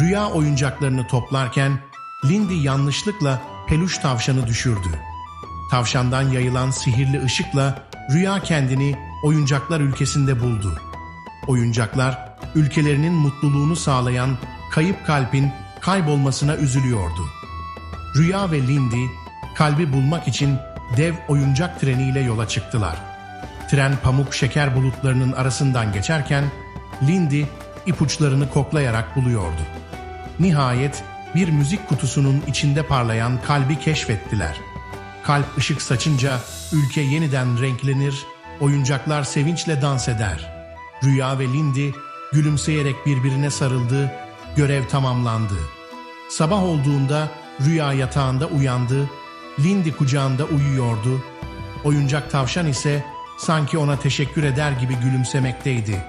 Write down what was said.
Rüya oyuncaklarını toplarken Lindy yanlışlıkla peluş tavşanı düşürdü. Tavşandan yayılan sihirli ışıkla Rüya kendini oyuncaklar ülkesinde buldu. Oyuncaklar ülkelerinin mutluluğunu sağlayan kayıp kalbin kaybolmasına üzülüyordu. Rüya ve Lindy kalbi bulmak için dev oyuncak treniyle yola çıktılar. Tren pamuk şeker bulutlarının arasından geçerken Lindy ipuçlarını koklayarak buluyordu. Nihayet bir müzik kutusunun içinde parlayan kalbi keşfettiler. Kalp ışık saçınca ülke yeniden renklenir, oyuncaklar sevinçle dans eder. Rüya ve Lindy gülümseyerek birbirine sarıldı, görev tamamlandı. Sabah olduğunda Rüya yatağında uyandı, Lindy kucağında uyuyordu. Oyuncak tavşan ise sanki ona teşekkür eder gibi gülümsemekteydi.